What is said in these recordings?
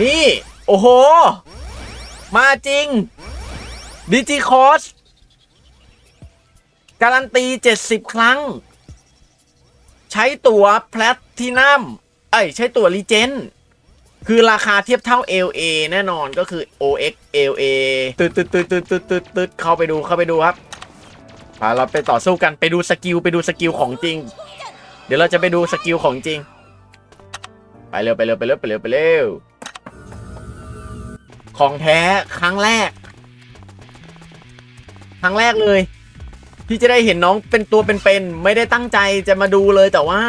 นี่ โอ้โห มาจริงดิจิคอสการันตี 70 ครั้ง ใช้ตัวแพลตินัมเอ้ย ใช้ตัวลีเจนคือราคาเทียบเท่า LA แน่นอนก็คือ OX LA ตึ๊ดตึ๊ดตึ๊ดตึ๊ดตึ๊ดตึ๊ดตึ๊ดเข้าไปดูเข้าไปดูครับพาเราไปต่อสู้กันไปดูสกิลไปดูสกิลของจริง เดี๋ยวเราจะไปดูสกิลของจริง ไปเร็วไปเร็วไปเร็วไปเร็วไปเร็ว ของแท้ครั้งแรก ครั้งแรกเลย ที่จะได้เห็นน้องเป็นตัวเป็นๆไม่ได้ตั้งใจจะมาดูเลยแต่ว่า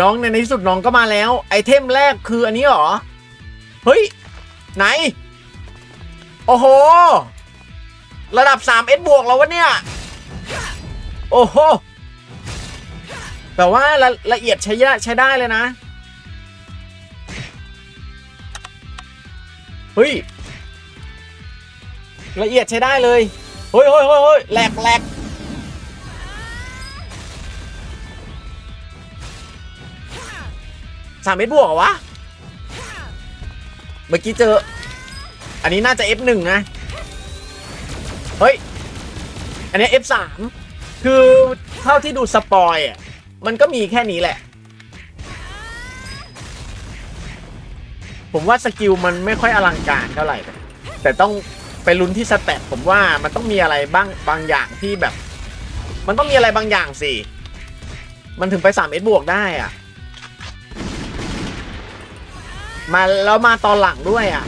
น้องในที่สุดน้องก็มาแล้ว ไอเทมแรกคืออันนี้เหรอ เฮ้ย ไหน โอ้โห ระดับ 3S บวกแล้ววะเนี่ย โอ้โหแต่ว่าละละเอียดใช้ใช้ได้เลยนะ เฮ้ย ละเอียดใช้ได้เลยเฮ้ยเฮ้ยเฮ้ยเฮ้ยแหลกแหลกสามเมตรบวกเหรอวะ เมื่อกี้เจอ อันนี้น่าจะ F1 นะ เฮ้ย อันนี้ F3 คือเท่าที่ดูสปอยอะ มันก็มีแค่นี้แหละ ผมว่าสกิลมันไม่ค่อยอลังการเท่าไหร่ แต่ต้องไปลุ้นที่สแตทผมว่ามันต้องมีอะไรบ้างบางอย่างที่แบบ มันต้องมีอะไรบางอย่างสิ มันถึงไป 3S บวกได้อะ มาแล้วมาตอนหลังด้วยอะ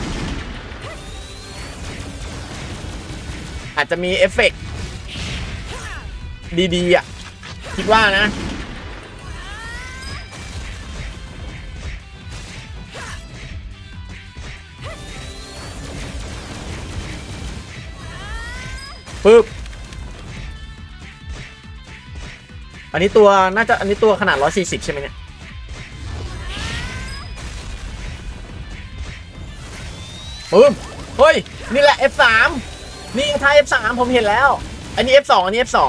อาจจะมีเอฟเฟกต์ดีๆอะ คิดว่านะ ปึ๊บ อันนี้ตัวน่าจะอันนี้ตัวขนาด 140 ใช่ไหมเนี่ย ปึ๊บ เฮ้ย นี่แหละ F3 นี่ยิงท่าย F3 ผมเห็นแล้ว อันนี้ F2 อันนี้ F2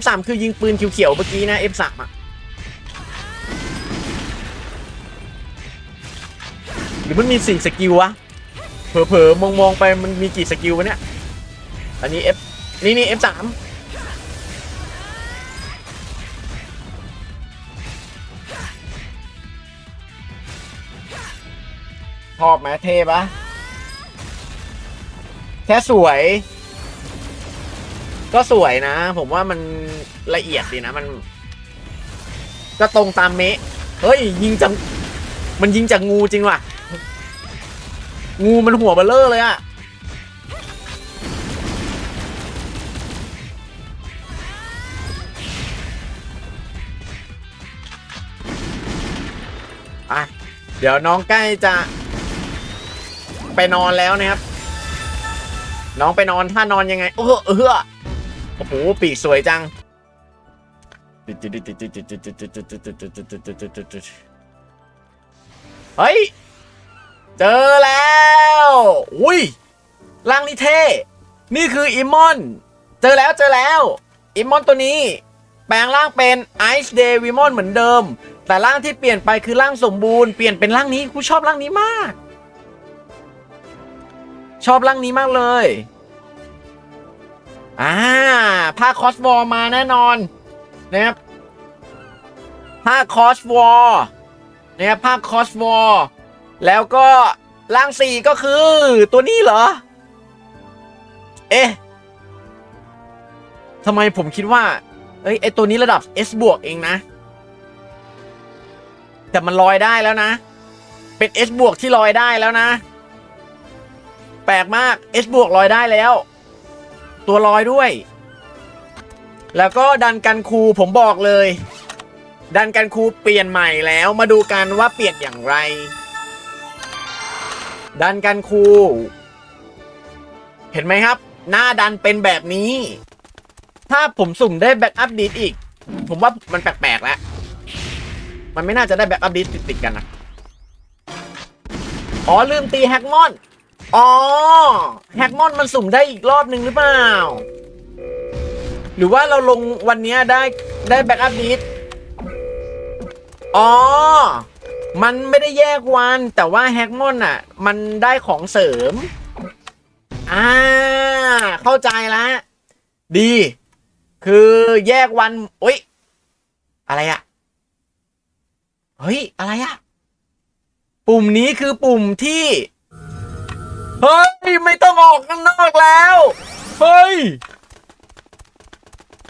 F3 คือยิงปืนเขียวๆเมื่อกี้นะ F3 อะหรือมันมีสี่สกิลวะ เผลอๆมองๆไปมันมีกี่สกิลวะเนี่ย อันนี้ F นี่นี่ F3 ชอบไหมเท่ปะแค่สวย ก็สวยนะ ผมว่ามันละเอียดดีนะ มัน ก็ตรงตามเมะเฮ้ย ยิงจากมันยิงจากงูจริงว่ะ งูมันหัวเบลเลอร์เลยอะ่ะเดี๋ยวน้องใกล้จะไปนอนแล้วนะครับ น้องไปนอนถ้านอนยังไง เออเออโอ้โหปีกสวยจังเฮ้ย เจอแล้ว อุ้ยร่างนี้เท่ นี่คืออิมอน เจอแล้วเจอแล้ว อิมอนตัวนี้ แปลงร่างเป็นไอซ์เดวิมอนเหมือนเดิม แต่ร่างที่เปลี่ยนไปคือร่างสมบูรณ์เปลี่ยนเป็นร่างนี้กูชอบร่างนี้มาก ชอบร่างนี้มากเลยอ่าผ้าคอสวอลมาแน่นอนนะครับผ้าคอสวอลนะครับผ้าคอสวอลแล้วก็ร่างสี่ก็คือตัวนี้เหรอ เอ๊ะทำไมผมคิดว่า เอ้ยไอตัวนี้ระดับ S บวกเองนะ แต่มันลอยได้แล้วนะ เป็น S บวกที่ลอยได้แล้วนะ แปลกมาก S บวกลอยได้แล้ว ตัวลอยด้วย แล้วก็ดันกันคูผมบอกเลย ดันกันคูเปลี่ยนใหม่แล้วมาดูกันว่าเปลี่ยนอย่างไร ดันกันคูเห็นไหมครับ หน้าดันเป็นแบบนี้ ถ้าผมสุ่มได้แบ็กอัพดีดอีก ผมว่ามันแปลกๆแล้ว มันไม่น่าจะได้แบ็กอัพดีดติดๆกันนะอ๋อลืมตีแฮกมอน อ๋อแฮกมอนมันสุ่มได้อีกรอบหนึ่งหรือเปล่า หรือว่าเราลงวันนี้ได้ได้แบ็กอัพดีดอ๋อ มันไม่ได้แยกวัน แต่ว่าแฮกมอนอะ มันได้ของเสริม อ่า เข้าใจแล้วดี คือแยกวันโอ๊ยอะไรอะเฮ้ย อะไรอะปุ่มนี้คือปุ่มที่ เฮ้ย ไม่ต้องออกข้างนอกแล้ว เฮ้ย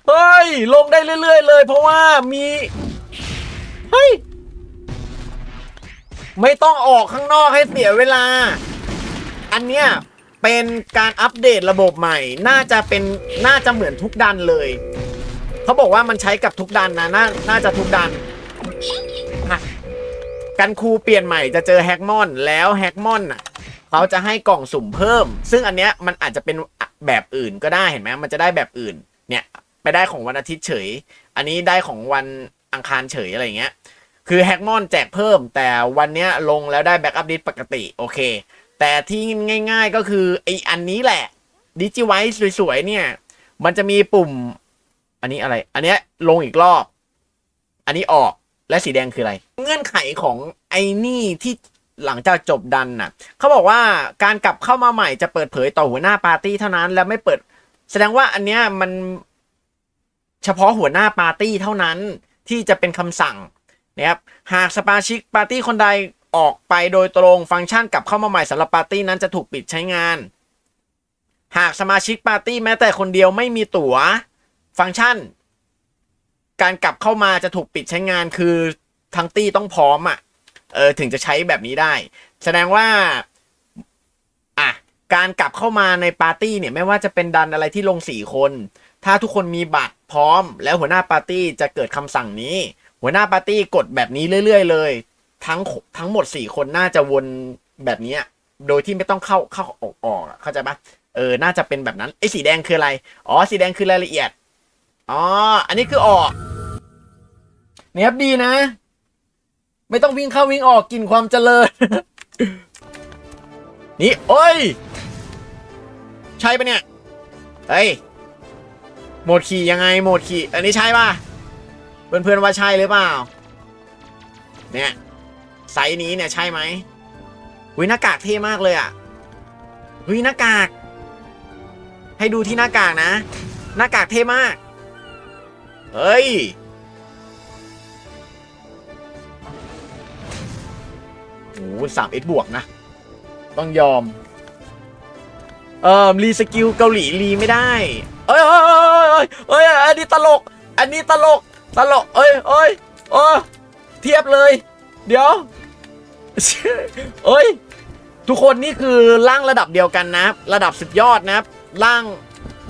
เฮ้ย ลงได้เรื่อย ๆ เลย เพราะว่ามี เฮ้ย ไม่ต้องออกข้างนอกให้เสียเวลา อันเนี้ย เป็นการอัปเดตระบบใหม่ น่าจะเป็นน่าจะเหมือนทุกดันเลย เขาบอกว่ามันใช้กับทุกดันนะน่าน่าจะทุกดันอะกันครูเปลี่ยนใหม่จะเจอแฮกมอนแล้วแฮกมอนอะเขาจะให้กล่องสุ่มเพิ่ม ซึ่งอันเนี้ยมันอาจจะเป็นแบบอื่นก็ได้เห็นไหมมันจะได้แบบอื่น เนี่ยไปได้ของวันอาทิตย์เฉย อันนี้ได้ของวันอังคารเฉยอะไรเงี้ย คือแฮกมอนแจกเพิ่ม แต่วันเนี้ยลงแล้วได้แบ็กอัพดิสปกติโอเค แต่ที่ง่ายๆก็คือไออันนี้แหละดิจิไวส์สวยๆเนี่ย มันจะมีปุ่ม อันนี้อะไร อันเนี้ยลงอีกรอบ อันนี้ออกและสีแดงคืออะไร เงื่อนไขของไอ้นี่ที่หลังจากจบดันน่ะเขาบอกว่าการกลับเข้ามาใหม่จะเปิดเผยต่อหัวหน้าปาร์ตี้เท่านั้น และไม่เปิด แสดงว่าอันเนี้ยมันเฉพาะหัวหน้าปาร์ตี้เท่านั้นที่จะเป็นคำสั่งนะครับหากสมาชิกปาร์ตี้คนใด ออกไปโดยตรงฟังก์ชันกลับเข้ามาใหม่สำหรับปาร์ตี้นั้นจะถูกปิดใช้งาน หากสมาชิกปาร์ตี้แม้แต่คนเดียวไม่มีตั๋ว ฟังก์ชัน การกลับเข้ามาจะถูกปิดใช้งานคือทั้งตี้ต้องพร้อมอะเออถึงจะใช้แบบนี้ได้ แสดงว่าอะการกลับเข้ามาในปาร์ตี้เนี่ยไม่ว่าจะเป็นดันอะไรที่ลงสี่คน ถ้าทุกคนมีบัตรพร้อม แล้วหัวหน้าปาร์ตี้จะเกิดคำสั่งนี้ หัวหน้าปาร์ตี้กดแบบนี้เรื่อย ๆ เลย ทั้งทั้งหมดสี่คนน่าจะวนแบบนี้โดยที่ไม่ต้องเข้าเข้าออกออกเข้าใจปะเออ น่าจะเป็นแบบนั้นไอ้สีแดงคืออะไร อ๋อ สีแดงคือรายละเอียด อ๋อ อันนี้คือออกเนี่ยครับดีนะ ไม่ต้องวิ่งเข้าวิ่งออกกินความเจริญ นี่ โอ้ย ใช่ปะเนี่ย เฮ้ย โหมดขี่ยังไง โหมดขี่ อันนี้ใช่ป่ะ เพื่อนๆว่าใช่หรือเปล่า เนี่ย ไซส์นี้เนี่ยใช่ไหมหุยหน้ากากเท่มากเลยอะหุยหน้ากาก ให้ดูที่หน้ากากนะ หน้ากากเท่มาก เฮ้ย โอ้สามเอ็ดบวกนะ ต้องยอม เอ่อรีสกิลเกาหลีรีไม่ได้ เอ้ยเอ้ยเอ้ยเอ้ยเอ้ยอันนี้ตลก อันนี้ตลก ตลก เอ้ยเอ้ยเออเทียบเลย เดี๋ยว เอ้ย ทุกคนนี่คือร่างระดับเดียวกันนะครับระดับสุดยอดนะครับร่าง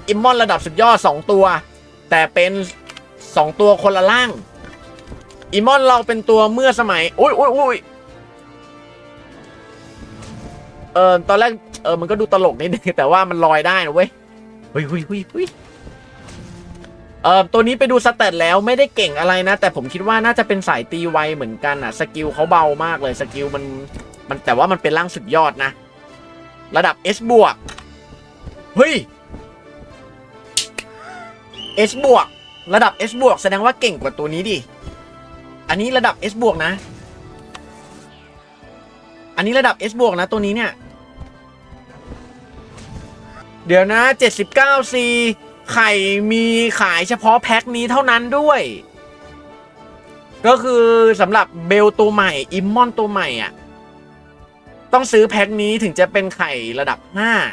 อิมมอนระดับสุดยอดสองตัว แต่เป็นสองตัวคนละร่างอิมมอนเราเป็นตัวเมื่อสมัยอุ้ยอุ้ยอุ้ยเออตอนแรกเออมันก็ดูตลกนิดนึงแต่ว่ามันลอยได้นะเว้ยเฮ้ยเฮ้ยเฮ้ย เฮ้ยเออตัวนี้ไปดูสเตตแล้วไม่ได้เก่งอะไรนะ แต่ผมคิดว่าน่าจะเป็นสายตีไวเหมือนกันอะสกิลเขาเบามากเลยสกิลมันมันแต่ว่ามันเป็นร่างสุดยอดนะ ระดับ S บวกเฮ้ย S บวกระดับ S บวกแสดงว่าเก่งกว่าตัวนี้ดิ อันนี้ระดับ S บวกนะ อันนี้ระดับ S บวกนะตัวนี้เนี่ย เดี๋ยวนะ 79C ไข่มีขายเฉพาะแพ็คนี้เท่านั้นด้วย ก็คือสำหรับเบลตัวใหม่ อิมมอนตัวใหม่อะ ต้องซื้อแพ็คนี้ถึงจะเป็นไข่ระดับ